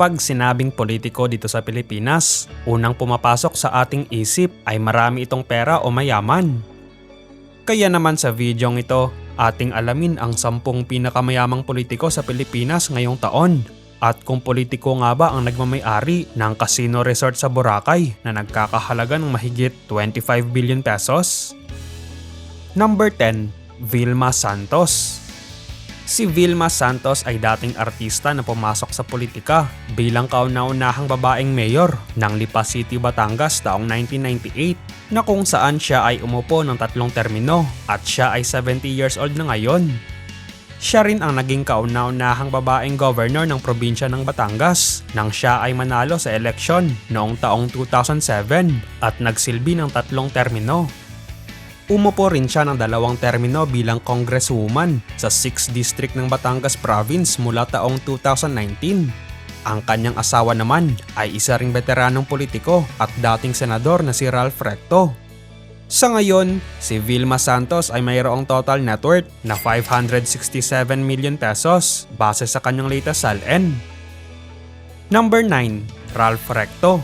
Kapag sinabing politiko dito sa Pilipinas, unang pumapasok sa ating isip ay marami itong pera o mayaman. Kaya naman sa videong ito, ating alamin ang sampung pinakamayamang politiko sa Pilipinas ngayong taon at kung politiko nga ba ang nagmamayari ng casino resort sa Boracay na nagkakahalaga ng mahigit 25 billion pesos. Number 10, Vilma Santos. Si Vilma Santos ay dating artista na pumasok sa politika bilang kauna-unahang babaeng mayor ng Lipa City, Batangas taong 1998 na kung saan siya ay umupo ng tatlong termino at siya ay 70 years old na ngayon. Siya rin ang naging kauna-unahang babaeng governor ng probinsya ng Batangas nang siya ay manalo sa eleksyon noong taong 2007 at nagsilbi ng tatlong termino. Umupo rin siya ng dalawang termino bilang congresswoman sa 6th District ng Batangas Province mula taong 2019. Ang kanyang asawa naman ay isa ring veteranong politiko at dating senador na si Ralph Recto. Sa ngayon, si Vilma Santos ay mayroong total net worth na 567 million pesos base sa kanyang latest SALN. Number 9, Ralph Recto.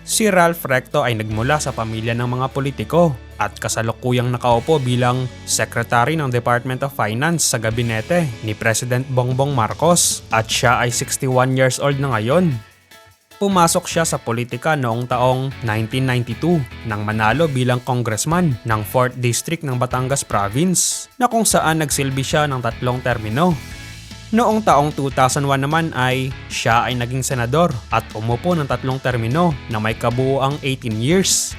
Si Ralph Recto ay nagmula sa pamilya ng mga politiko at kasalukuyang nakaupo bilang Secretary ng Department of Finance sa gabinete ni President Bongbong Marcos at siya ay 61 years old na ngayon. Pumasok siya sa politika noong taong 1992 nang manalo bilang congressman ng 4th District ng Batangas Province na kung saan nagsilbi siya ng tatlong termino. Noong taong 2001 naman ay siya ay naging senador at umupo ng tatlong termino na may kabuuang 18 years.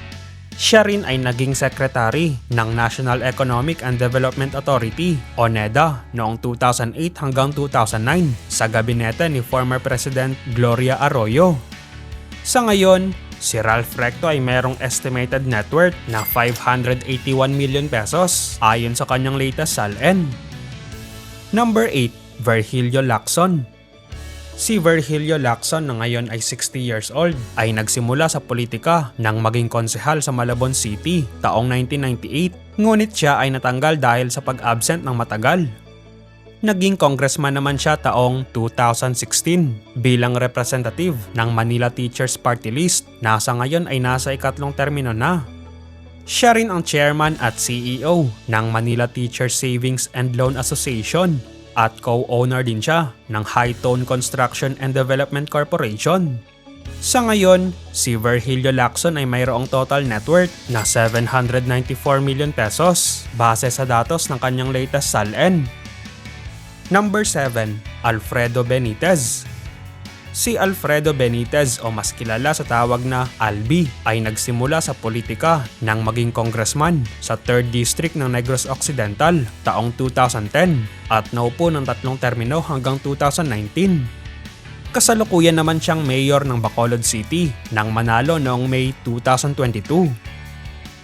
Siya rin ay naging sekretary ng National Economic and Development Authority o NEDA noong 2008 hanggang 2009 sa gabinete ni former President Gloria Arroyo. Sa ngayon, si Ralph Recto ay merong estimated net worth na 581 million pesos ayon sa kanyang latest SALN. Number 8, Virgilio Lacson Si Virgilio Lacson na ngayon ay 60 years old ay nagsimula sa politika nang maging konsehal sa Malabon City taong 1998 ngunit siya ay natanggal dahil sa pag-absent ng matagal. Naging congressman naman siya taong 2016 bilang representative ng Manila Teachers Party List na sa ngayon ay nasa ikatlong termino na. Siya rin ang chairman at CEO ng Manila Teachers Savings and Loan Association at co-owner din siya ng High Tone Construction and Development Corporation. Sa ngayon, si Virgilio Lacson ay mayroong total net worth na 794 million pesos base sa datos ng kanyang latest SALN. Number 7, Alfredo Benitez Si Alfredo Benitez o mas kilala sa tawag na Albi ay nagsimula sa politika nang maging congressman sa 3rd District ng Negros Occidental taong 2010 at naupo ng tatlong termino hanggang 2019. Kasalukuyan naman siyang mayor ng Bacolod City nang manalo noong May 2022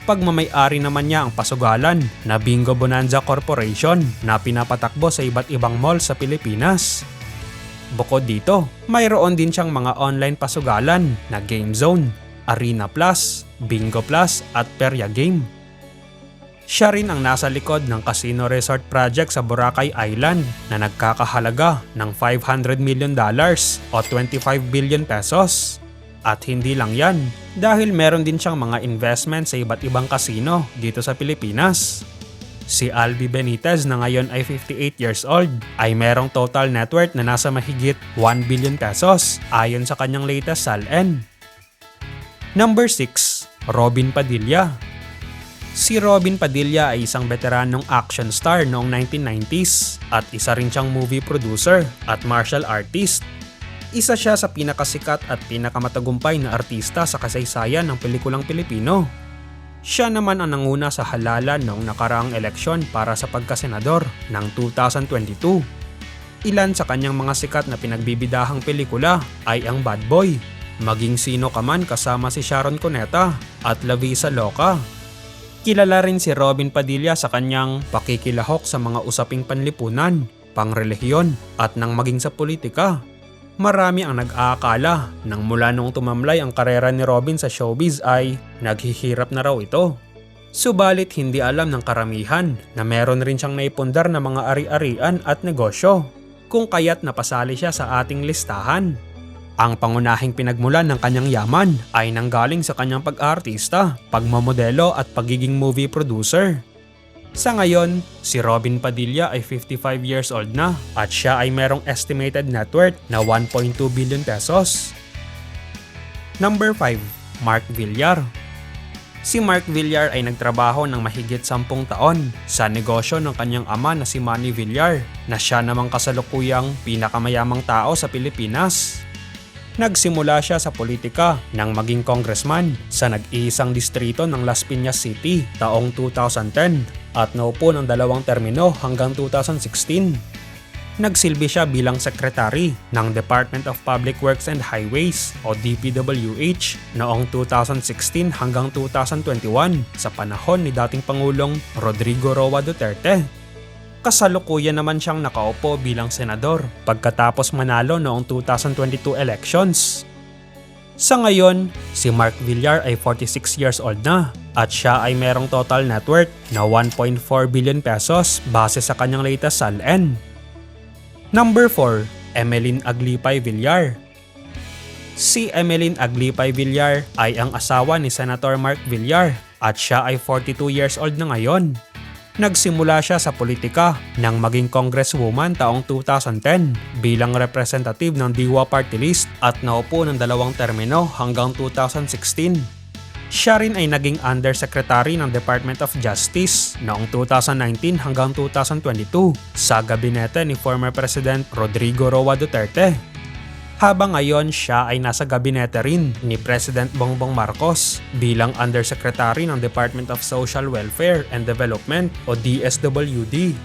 pagmamayari naman niya ang pasugalan na Bingo Bonanza Corporation na pinapatakbo sa iba't ibang mall sa Pilipinas. Bukod dito, mayroon din siyang mga online pasugalan na Game Zone, Arena Plus, Bingo Plus at Perya Game. Siya rin ang nasa likod ng casino resort project sa Boracay Island na nagkakahalaga ng 500 million dollars o 25 billion pesos. At hindi lang yan, dahil meron din siyang mga investment sa iba't ibang casino dito sa Pilipinas. Si Albi Benitez na ngayon ay 58 years old ay merong total net worth na nasa mahigit 1 billion pesos ayon sa kanyang latest SALN. Number 6, Robin Padilla. Si Robin Padilla ay isang veteranong action star noong 1990s at isa rin siyang movie producer at martial artist. Isa siya sa pinakasikat at pinakamatagumpay na artista sa kasaysayan ng pelikulang Pilipino. Siya naman ang nanguna sa halalan noong nakaraang eleksyon para sa pagkasenador ng 2022. Ilan sa kanyang mga sikat na pinagbibidahang pelikula ay ang Bad Boy, Maging Sino Ka Man kasama si Sharon Cuneta at La Visa Loca. Kilala rin si Robin Padilla sa kanyang pakikilahok sa mga usaping panlipunan, pangrelihiyon at nang maging sa politika. Marami ang nag-aakala nang mula nung tumamlay ang karera ni Robin sa showbiz ay naghihirap na raw ito. Subalit hindi alam ng karamihan na meron rin siyang naipundar na mga ari-arian at negosyo kung kaya't napasali siya sa ating listahan. Ang pangunahing pinagmulan ng kanyang yaman ay nanggaling sa kanyang pag-aartista, pagmamodelo at pagiging movie producer. Sa ngayon, si Robin Padilla ay 55 years old na at siya ay merong estimated net worth na 1.2 billion pesos. Number 5. Mark Villar Si Mark Villar ay nagtrabaho ng mahigit 10 taon sa negosyo ng kanyang ama na si Manny Villar na siya namang kasalukuyang pinakamayamang tao sa Pilipinas. Nagsimula siya sa politika nang maging congressman sa nag-iisang distrito ng Las Piñas City taong 2010 at naupo ng dalawang termino hanggang 2016. Nagsilbi siya bilang sekretary ng Department of Public Works and Highways o DPWH noong 2016 hanggang 2021 sa panahon ni dating Pangulong Rodrigo Roa Duterte. Kasalukuyan naman siyang nakaupo bilang senador pagkatapos manalo noong 2022 elections. Sa ngayon, si Mark Villar ay 46 years old na at siya ay merong total net worth na 1.4 billion pesos base sa kanyang latest SALN. Number 4, Emeline Aglipay Villar. Si Emeline Aglipay Villar ay ang asawa ni Senator Mark Villar at siya ay 42 years old na ngayon. Nagsimula siya sa politika nang maging congresswoman taong 2010 bilang representative ng Diwa Party List at naupo ng dalawang termino hanggang 2016. Siya rin ay naging undersecretary ng Department of Justice noong 2019 hanggang 2022 sa gabinete ni former President Rodrigo Roa Duterte habang ngayon siya ay nasa gabinete rin ni President Bongbong Marcos bilang Undersecretary ng Department of Social Welfare and Development o DSWD.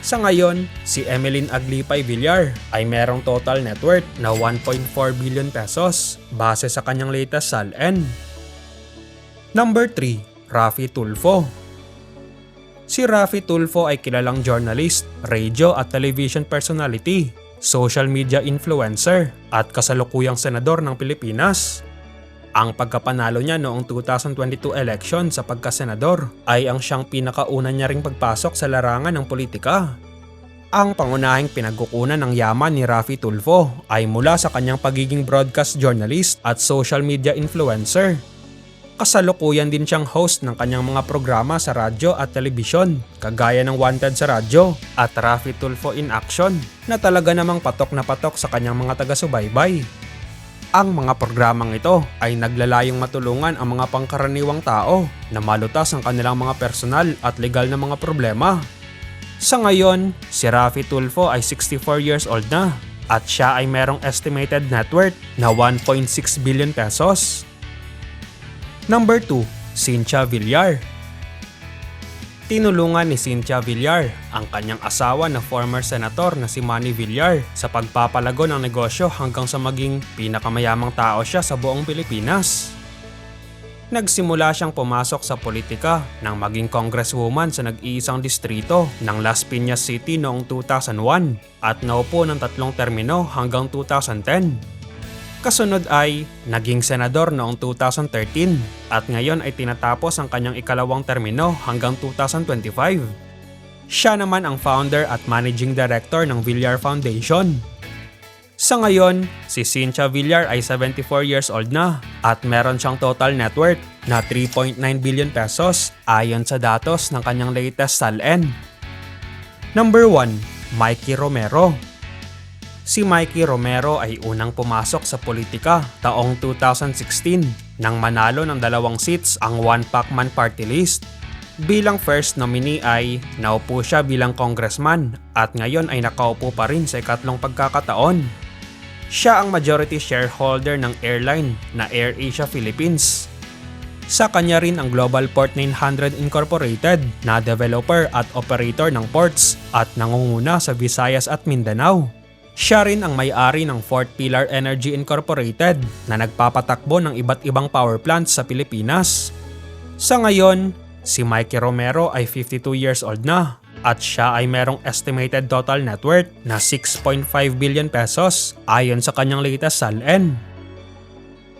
Sa ngayon, si Emeline Aglipay Villar ay merong total net worth na 1.4 billion pesos base sa kanyang latest SALN. Number 3, Rafi Tulfo. Si Rafi Tulfo ay kilalang journalist, radio at television personality social media influencer at kasalukuyang senador ng Pilipinas. Ang pagkapanalo niya noong 2022 election sa pagkasenador ay ang siyang pinakauna niya ring pagpasok sa larangan ng politika. Ang pangunahing pinagkukunan ng yaman ni Rafi Tulfo ay mula sa kanyang pagiging broadcast journalist at social media influencer kasalukuyan din siyang host ng kanyang mga programa sa radyo at telebisyon, kagaya ng Wanted sa radyo at Rafi Tulfo in Action na talaga namang patok na patok sa kanyang mga taga-subaybay. Ang mga programang ito ay naglalayong matulungan ang mga pangkaraniwang tao na malutas ang kanilang mga personal at legal na mga problema. Sa ngayon, si Rafi Tulfo ay 64 years old na at siya ay merong estimated net worth na 1.6 billion pesos Number 2, Cynthia Villar. Tinulungan ni Cynthia Villar ang kanyang asawa na former senator na si Manny Villar sa pagpapalago ng negosyo hanggang sa maging pinakamayamang tao siya sa buong Pilipinas. Nagsimula siyang pumasok sa politika nang maging congresswoman sa nag-iisang distrito ng Las Piñas City noong 2001 at naupo ng tatlong termino hanggang 2010. Kasunod ay naging senador noong 2013 at ngayon ay tinatapos ang kanyang ikalawang termino hanggang 2025. Siya naman ang founder at managing director ng Villar Foundation. Sa ngayon, si Cynthia Villar ay 74 years old na at meron siyang total net worth na 3.9 billion pesos ayon sa datos ng kanyang latest SALN. Number 1, Mikey Romero Si Mikey Romero ay unang pumasok sa politika taong 2016 nang manalo ng dalawang seats ang One Pacman Party List. Bilang first nominee ay naupo siya bilang congressman at ngayon ay nakaupo pa rin sa ikatlong pagkakataon. Siya ang majority shareholder ng airline na AirAsia Philippines. Sa kanya rin ang Global Port 900 Incorporated na developer at operator ng ports at nangunguna sa Visayas at Mindanao. Siya rin ang may-ari ng Fort Pillar Energy Incorporated na nagpapatakbo ng iba't ibang power plants sa Pilipinas. Sa ngayon, si Mikey Romero ay 52 years old na at siya ay merong estimated total net worth na 6.5 billion pesos ayon sa kanyang latest SALN.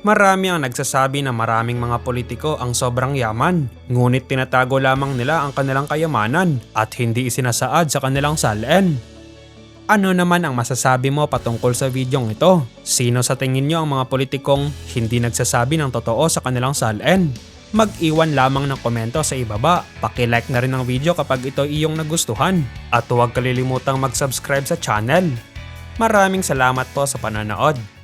Marami ang nagsasabi na maraming mga politiko ang sobrang yaman, ngunit tinatago lamang nila ang kanilang kayamanan at hindi isinasaad sa kanilang SALN. Ano naman ang masasabi mo patungkol sa videong ito? Sino sa tingin nyo ang mga politikong hindi nagsasabi ng totoo sa kanilang salin? Mag-iwan lamang ng komento sa ibaba. Paki-like na rin ang video kapag ito iyong nagustuhan. At huwag kalilimutang mag-subscribe sa channel. Maraming salamat po sa panonood.